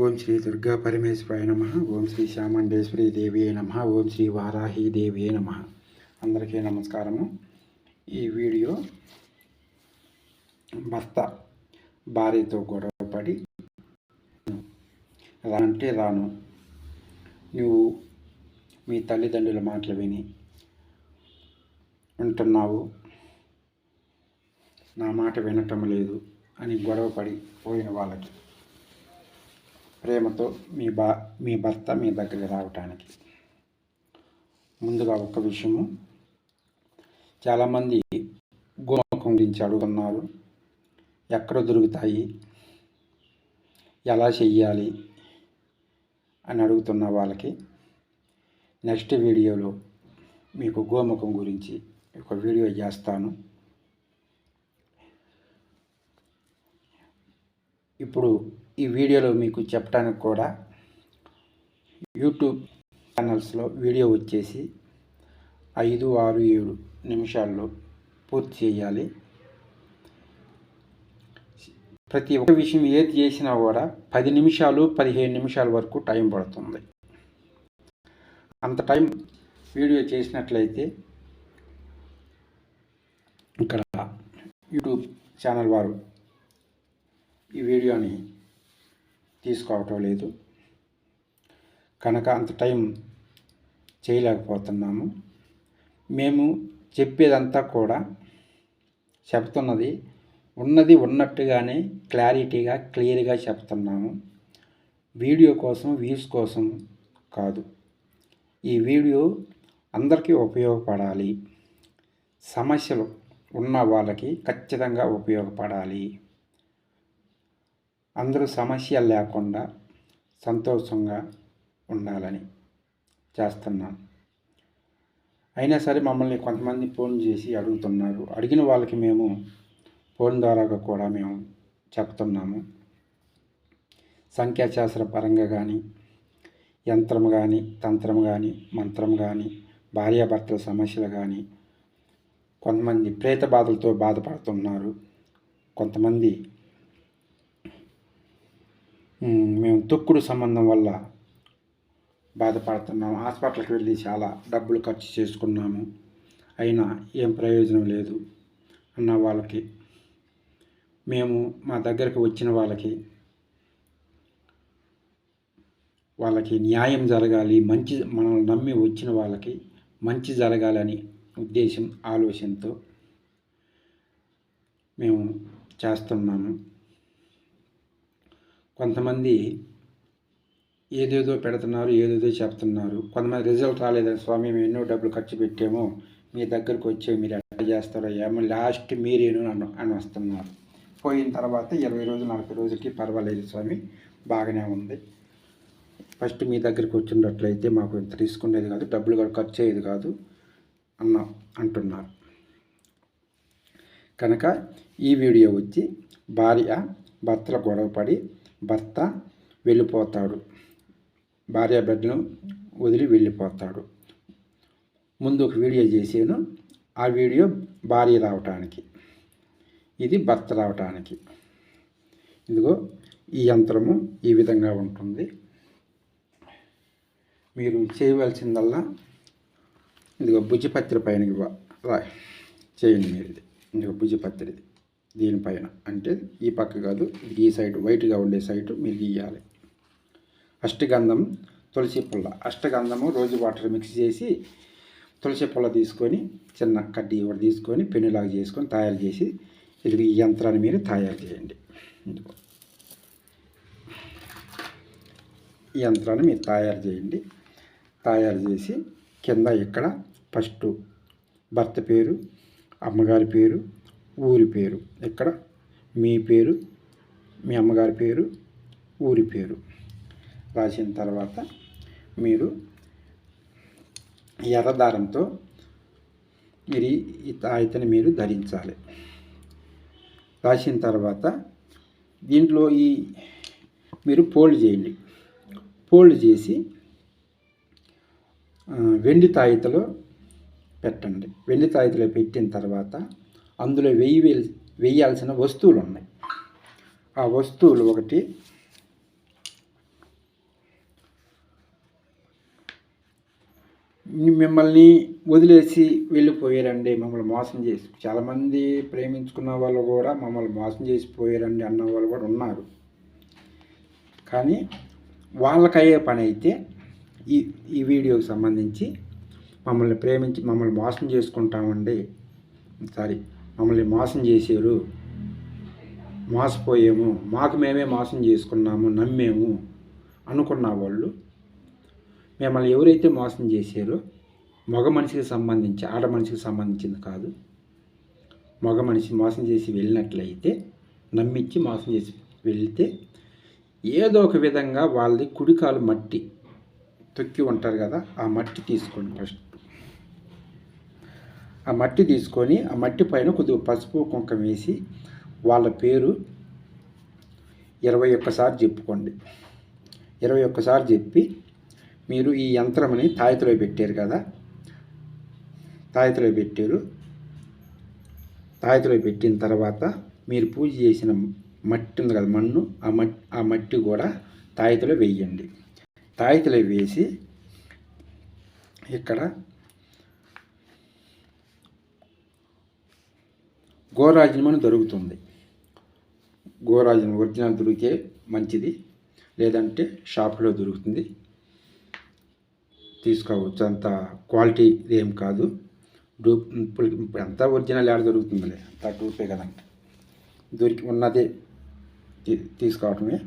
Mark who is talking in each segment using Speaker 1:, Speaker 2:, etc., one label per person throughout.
Speaker 1: ఓం శ్రీ దుర్గా పరమేశ్వరాయ నమ. ఓం శ్రీ శ్యామండేశ్వరి దేవి నమ. ఓం శ్రీ వారాహి దేవి నమ. అందరికీ నమస్కారము. ఈ వీడియో భర్త భార్యతో గొడవపడి రానంటే రాను నువ్వు మీ తల్లిదండ్రుల మాటలు విని ఉంటున్నావు నా మాట వినటం లేదు అని గొడవపడి పోయిన వాళ్ళకి ప్రేమతో మీ బా మీ భర్త మీ దగ్గరికి రావటానికి. ముందుగా ఒక విషయము. చాలామంది గోముఖం గురించి అడుగుతున్నారు. ఎక్కడ దొరుకుతాయి? ఎలా చెయ్యాలి? అని అడుగుతున్న వాళ్ళకి నెక్స్ట్ వీడియోలో మీకు గోముఖం గురించి ఒక వీడియో చేస్తాను. ఇప్పుడు ఈ వీడియోలో మీకు చెప్పడానికి కూడా యూట్యూబ్ ఛానల్స్లో వీడియో వచ్చేసి ఐదు ఆరు ఏడు నిమిషాల్లో పూర్తి చేయాలి. ప్రతి ఒక్క విషయం ఏది చేసినా కూడా పది నిమిషాలు పదిహేను నిమిషాల వరకు టైం పడుతుంది. అంత టైం వీడియో చేసినట్లయితే ఇక్కడ యూట్యూబ్ ఛానల్ వారు ఈ వీడియోని తీసుకోవటం లేదు. కనుక అంత టైం చేయలేకపోతున్నాము. మేము చెప్పేదంతా కూడా చెప్తున్నది ఉన్నది ఉన్నట్టుగానే క్లారిటీగా క్లియర్గా చెప్తున్నాము వీడియో కోసం వ్యూస్ కోసం కాదు. ఈ వీడియో అందరికీ ఉపయోగపడాలి. సమస్యలు ఉన్న వాళ్ళకి ఖచ్చితంగా ఉపయోగపడాలి. అందరూ సమస్య లేకుండా సంతోషంగా ఉండాలని చేస్తున్నాం. అయినా సరే మమ్మల్ని కొంతమంది ఫోన్ చేసి అడుగుతున్నారు. అడిగిన వాళ్ళకి మేము ఫోన్ ద్వారా కూడా మేము చెప్తున్నాము. సంఖ్యాశాస్త్ర పరంగా కానీ యంత్రం కానీ తంత్రం కానీ మంత్రం కానీ భార్యాభర్తల సమస్యలు కానీ కొంతమంది ప్రేత బాధలతో బాధపడుతున్నారు. కొంతమంది మేము తొక్కుడు సంబంధం వల్ల బాధపడుతున్నాము. హాస్పిటల్కి వెళ్ళి చాలా డబ్బులు ఖర్చు చేసుకున్నాము. అయినా ఏం ప్రయోజనం లేదు అన్న వాళ్ళకి. మేము మా దగ్గరకు వచ్చిన వాళ్ళకి వాళ్ళకి న్యాయం జరగాలి మంచి మనల్ని నమ్మి వచ్చిన వాళ్ళకి మంచి జరగాలని ఉద్దేశం ఆలోచనతో మేము చేస్తున్నాము. కొంతమంది ఏదేదో పెడుతున్నారు ఏదేదో చెప్తున్నారు. కొంతమంది రిజల్ట్ రాలేదని స్వామి మేము ఎన్నో డబ్బులు ఖర్చు పెట్టాము మీ దగ్గరకు వచ్చే మీరు ఎట్లా చేస్తారో ఏమో లాస్ట్ మీరేను అని అని వస్తున్నారు. పోయిన తర్వాత ఇరవై రోజులు నలభై రోజులకి పర్వాలేదు స్వామి బాగానే ఉంది. ఫస్ట్ మీ దగ్గరికి వచ్చినట్లయితే మాకు ఇంత తీసుకునేది కాదు డబ్బులు కూడా ఖర్చు అయ్యేది కాదు అన్న అంటున్నారు. కనుక ఈ వీడియో వచ్చి భార్య భర్తల గొడవపడి భర్త వెళ్ళిపోతాడు. భార్య బిడ్డను వదిలి వెళ్ళిపోతాడు. ముందు ఒక వీడియో చేశాను. ఆ వీడియో భార్య రావటానికి. ఇది భర్త రావటానికి. ఇదిగో ఈ యంత్రము ఈ విధంగా ఉంటుంది. మీరు చేయవలసిందల్లా ఇదిగో భుజపత్రి పైన చేయండి మీరు ఇది. ఇదిగో భుజపత్రిది. దీనిపైన అంటే ఈ పక్క కాదు ఈ సైడ్ వైట్గా ఉండే సైడ్ మీరు గీయాలి. అష్టగంధం తులసి పుల్ల. అష్టగంధము రోజు వాటర్ మిక్స్ చేసి తులసి పుల్ల తీసుకొని చిన్న కడ్డీ ఒకటి తీసుకొని పెన్నులాగా చేసుకొని తయారు చేసి ఇది ఈ యంత్రాన్ని మీరు తయారు చేయండి. ఈ యంత్రాన్ని మీరు తయారు చేయండి. తయారు చేసి కింద ఇక్కడ ఫస్ట్ భర్త పేరు అమ్మగారి పేరు ఊరి పేరు. ఇక్కడ మీ పేరు మీ అమ్మగారి పేరు ఊరి పేరు. రాసిన తర్వాత మీరు ఎర్రదారంతో మీరు ఈ తాయితని మీరు ధరించాలి. రాసిన తర్వాత దీంట్లో ఈ మీరు ఫోల్డ్ చేయండి. ఫోల్డ్ చేసి వెండి తాయితలో పెట్టండి. వెండి తాయితలో పెట్టిన తర్వాత అందులో వెయ్యి వెయ్యాల్సిన వస్తువులు ఉన్నాయి ఆ వస్తువులు ఒకటి మిమ్మల్ని వదిలేసి వెళ్ళిపోయారండి మమ్మల్ని మోసం చేసి. చాలామంది ప్రేమించుకున్న వాళ్ళు కూడా మమ్మల్ని మోసం చేసిపోయారండి అన్న వాళ్ళు కూడా ఉన్నారు. కానీ వాళ్ళకయ్యే పని అయితే ఈ ఈ వీడియోకి సంబంధించి మమ్మల్ని ప్రేమించి మమ్మల్ని మోసం చేసుకుంటామండి. సారీ. మమ్మల్ని మోసం చేశారు. మోసపోయాము. మాకు మేమే మోసం చేసుకున్నాము. నమ్మేము అనుకున్న వాళ్ళు మిమ్మల్ని ఎవరైతే మోసం చేశారో మగ మనిషికి సంబంధించి ఆడ మనిషికి సంబంధించింది కాదు. మగ మనిషి మోసం చేసి వెళ్ళినట్లయితే నమ్మించి మోసం చేసి వెళ్తే ఏదో ఒక విధంగా వాళ్ళది కుడికాలు మట్టి తొక్కి ఉంటారు కదా ఆ మట్టి తీసుకోండి ఫస్ట్. ఆ మట్టి తీసుకొని ఆ మట్టి పైన కొద్దిగా పసుపు కుంకం వేసి వాళ్ళ పేరు ఇరవై ఒక్కసారి చెప్పుకోండి. ఇరవై ఒక్కసారి చెప్పి మీరు ఈ యంత్రంని తాయతలో పెట్టారు కదా? తాయతలో పెట్టారు. తాయతలో పెట్టిన తర్వాత మీరు పూజ చేసిన మట్టి ఉంది కదా మన్ను ఆ మట్టి ఆ మట్టి కూడా తాయతలో వేయండి. తాయతలో వేసి ఇక్కడ గోరాజనం దొరుకుతుంది. గోరాజనం ఒరిజినల్ దొరికితే మంచిది. లేదంటే షాప్లో దొరుకుతుంది. తీసుకోవచ్చు. అంత క్వాలిటీ ఏం కాదు. డూప్ ఇప్పుడు అంతా ఒరిజినల్ యాడ్ దొరుకుతుందిలే. అంత డూపే కదా. దొరికి ఉన్నదే తీసుకోవటమే.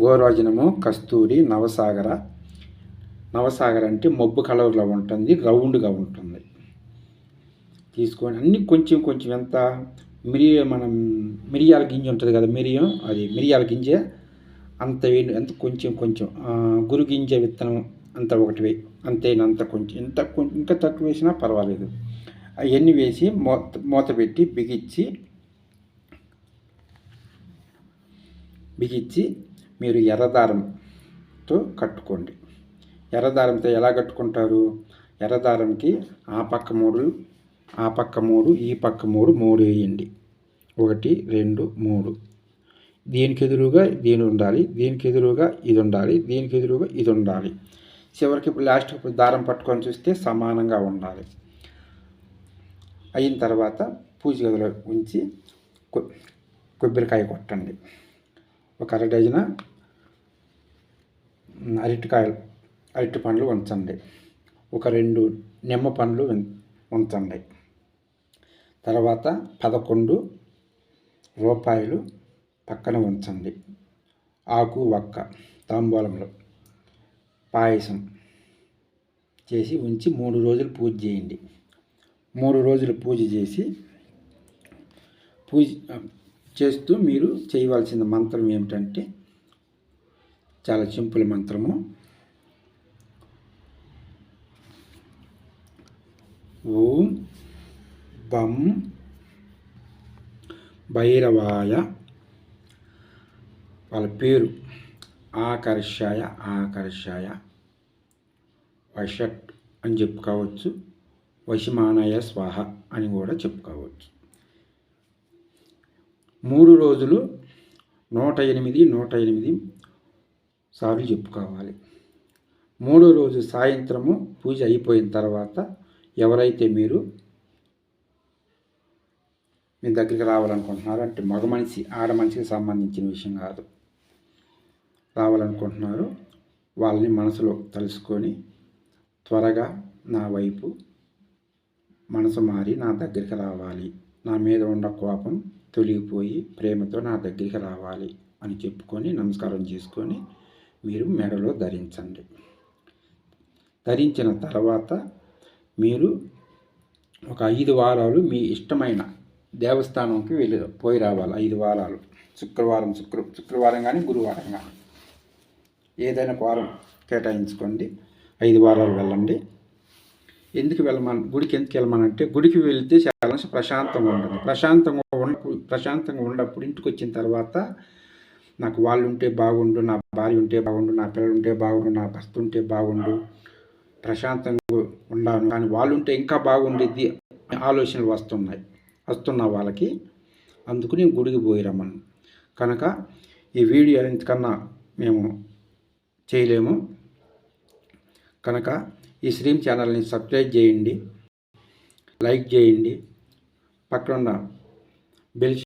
Speaker 1: గోరోజనము కస్తూరి నవసాగర. నవసాగర అంటే మబ్బు కలర్లో ఉంటుంది రౌండ్గా ఉంటుంది. తీసుకొని అన్ని కొంచెం కొంచెం ఎంత? మిరియ మనం మిరియాల గింజ ఉంటుంది కదా మిరియం అది మిరియాల గింజ అంత వేయండి ఎంత కొంచెం కొంచెం గురు గింజ విత్తనం అంత ఒకటి వేయి అంతేనంత కొంచెం ఇంత ఇంకా తక్కువ వేసినా పర్వాలేదు. అవన్నీ వేసి మూత మూత పెట్టి బిగించి బిగించి మీరు ఎర్రదారంతో కట్టుకోండి. ఎర్రదారంతో ఎలా కట్టుకుంటారు? ఎర్రదారంకి ఆ పక్క మూడు ఆ పక్క మూడు ఈ పక్క మూడు మూడు వేయండి ఒకటి రెండు మూడు. దీనికి ఎదురుగా దీని ఉండాలి దీనికి ఎదురుగా ఇది ఉండాలి దీనికి ఎదురుగా ఇది ఉండాలి చివరికి ఇప్పుడు లాస్ట్ ఇప్పుడు దారం పట్టుకొని చూస్తే సమానంగా ఉండాలి. అయిన తర్వాత పూజ గదిలో ఉంచి కొబ్బరికాయ కొట్టండి. ఒక అర డజన అరటికాయలు అరటి పండ్లు ఉంచండి. ఒక రెండు నిమ్మ పండ్లు ఉంచండి. తర్వాత పదకొండు రూపాయలు పక్కన ఉంచండి. ఆకు వక్క తాంబూలంలో పాయసం చేసి ఉంచి మూడు రోజులు పూజ చేయండి. మూడు రోజులు పూజ చేసి పూజ చేస్తూ మీరు చేయవలసిన మంత్రం ఏమిటంటే చాలా సింపుల్ మంత్రము. ఓం బం భైరవాయ వాళ్ళ పేరు ఆకర్షాయ ఆకర్షాయ. వషట్ అని చెప్పుకోవచ్చు. వశిమానయ స్వాహ అని కూడా చెప్పుకోవచ్చు. మూడు రోజులు నూట ఎనిమిది నూట ఎనిమిది సార్లు చెప్పుకోవాలి. మూడో రోజు సాయంత్రము పూజ అయిపోయిన తర్వాత ఎవరైతే మీరు మీ దగ్గరికి రావాలనుకుంటున్నారు అంటే మగ మనిషి ఆడ మనిషికి సంబంధించిన విషయం కాదు. రావాలనుకుంటున్నారు వాళ్ళని మనసులో తలుసుకొని త్వరగా నా వైపు మనసు మారి నా దగ్గరికి రావాలి. నా మీద ఉన్న కోపం తొలగిపోయి ప్రేమతో నా దగ్గరికి రావాలి అని చెప్పుకొని నమస్కారం చేసుకొని మీరు మెడలో ధరించండి. ధరించిన తర్వాత మీరు ఒక ఐదు వారాలు మీ ఇష్టమైన దేవస్థానంకి వెళ్ళి పోయి రావాలి. ఐదు వారాలు. శుక్రవారం శుక్ర శుక్రవారం కానీ గురువారం కానీ ఏదైనా వారం కేటాయించుకోండి. ఐదు వారాలు వెళ్ళండి. ఎందుకు వెళ్ళమని గుడికి ఎందుకు వెళ్ళమనంటే గుడికి వెళ్తే చాలా ప్రశాంతంగా ఉంటుంది. ప్రశాంతంగా ఉండ ప్రశాంతంగా ఉన్నప్పుడు ఇంటికి వచ్చిన తర్వాత నాకు వాళ్ళు ఉంటే బాగుండు నా భార్య ఉంటే బాగుండు నా పిల్లలు ఉంటే బాగుండు నా భర్త ఉంటే బాగుండు ప్రశాంతంగా ఉండాను. కానీ వాళ్ళు ఉంటే ఇంకా బాగుండేది ఆలోచనలు వస్తున్నాయి. వస్తున్న వాళ్ళకి అందుకు నేను గుడికి పోయి రమ్మను. కనుక ఈ వీడియో ఇంతకన్నా మేము చేయలేము. కనుక ఈ స్ట్రీమ్ ఛానల్ని సబ్స్క్రైబ్ చేయండి. లైక్ చేయండి. పక్కన బెల్